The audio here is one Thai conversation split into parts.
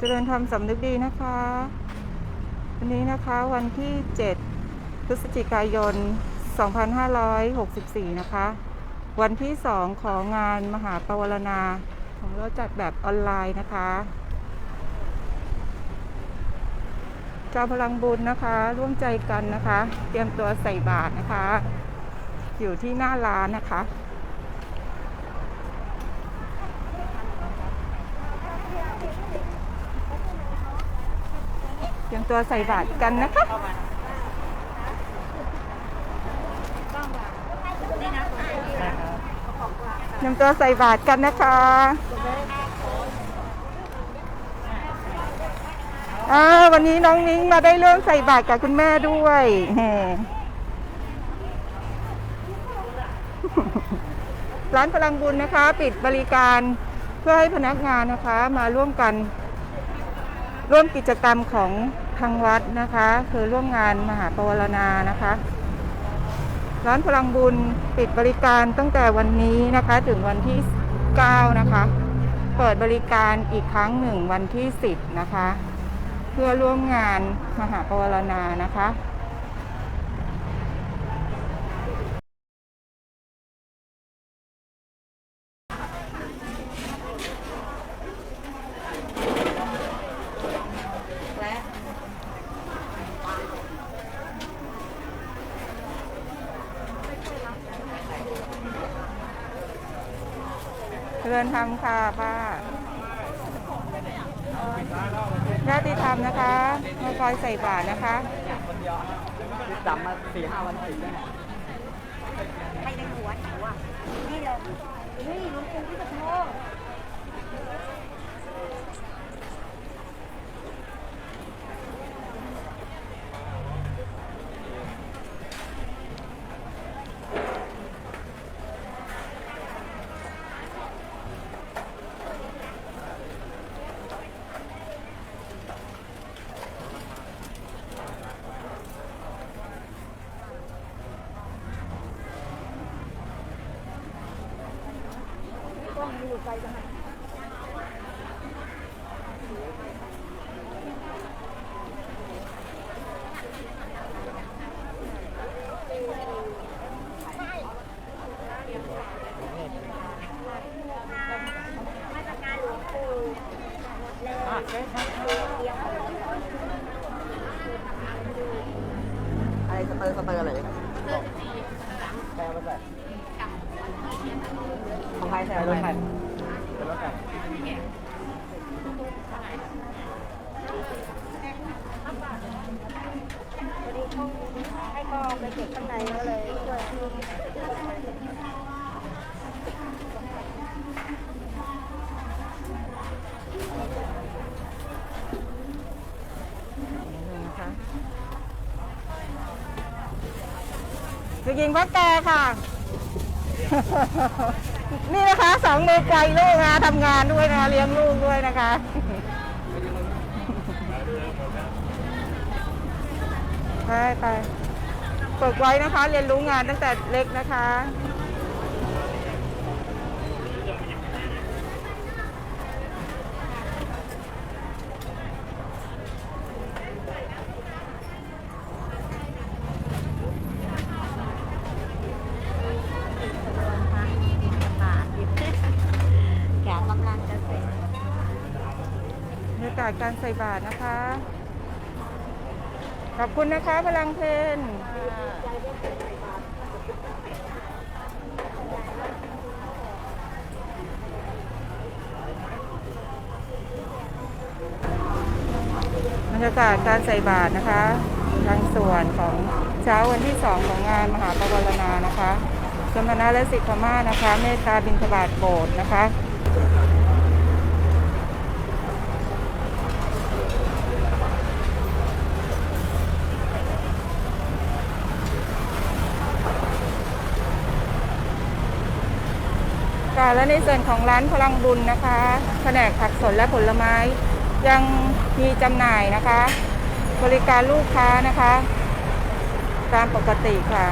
เจริญธรรมสำนึกดีนะคะ วันนี้นะคะวันที่ 7 พฤศจิกายน 2564 นะคะ วันที่ 2 ของงานมหาปวารณา ของเราจัดแบบออนไลน์นะคะเจ้าพลังบุญนะคะ ร่วมใจกันนะคะ เตรียมตัวใส่บาตรนะคะ อยู่ที่หน้าร้านนะคะ รียมตัวใส่บาตรกันนะคะเตรียมตัวใส่บาตรกันนะคะอ่าวันนี้น้องนิ้งมาได้เริ่มใส่บาตรกับคุณแม่ด้วยแหมร้านพลังบุญนะคะ ปิดบริการเพื่อให้พนักงานนะคะมาร่วมกัน ร่วมกิจกรรมของ ทางวัดนะคะ คือร่วมงานมหาปวารณานะคะ ร้านพลังบุญปิดบริการตั้งแต่วันนี้นะคะ ถึงวันที่ 9 นะคะ เปิดบริการอีกครั้งหนึ่งวันที่ 10 นะคะ เพื่อร่วมงานมหาปวารณานะคะ เจริญธรรมค่ะป้าญาติธรรมนะคะมาคอยใส่บาตรนะคะจำมาสี่ห้าวันติดแล้วเนี่ยใครในหัวหนูอะนี่เลยนี่หลุงปู่ที่จะโท ษมาตรการหลวงปู่เลยอะเจ๊ครับเดียอะไรสเตอร์สเตอร์อะไรแปลมาแบบ ของใครใส่รถใครเป็นรถใครวันนี้เขาให้กองไปเก็บข้างในแล้วเลยช่วยนี่นะคะจะยิงพ่อแกค่ะ นี่นะคะสองมือไกลลูกนะทำงานด้วยนะเลี้ยงลูกด้วยนะคะไปไปฝึกไว้นะคะ เรียนรู้งานตั้งแต่เล็กนะคะ แกกำลังจะเสร็จ บรรยากาศการใส่บาตรนะคะ ขอบคุณนะคะพลังเพนบรรยากาศการใส่บาตรนะคะทางส่วนของเช้าวันที่สองของงานมหาปวารณานะคะสมณะและสิทธิพม่านะคะ เมตตาบิณฑบาตโปรดนะคะ ค่ะและในส่วนของร้านพลังบุญนะคะแผนกผักสดและผลไม้ยังมีจำหน่ายนะคะ บริการลูกค้านะคะ ตามปกติค่ะ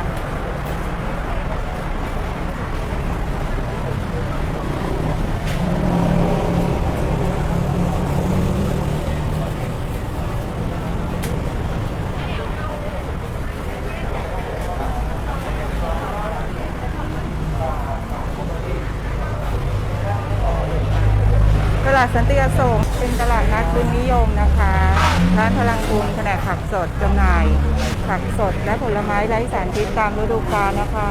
ตลาดสันติอโศกเป็นตลาดนัดบุญนิยมนะคะ ร้านพลังบุญแผนกผักสดจำหน่าย ผักสดและผลไม้ไร้สารพิษตามฤดูกาลนะคะ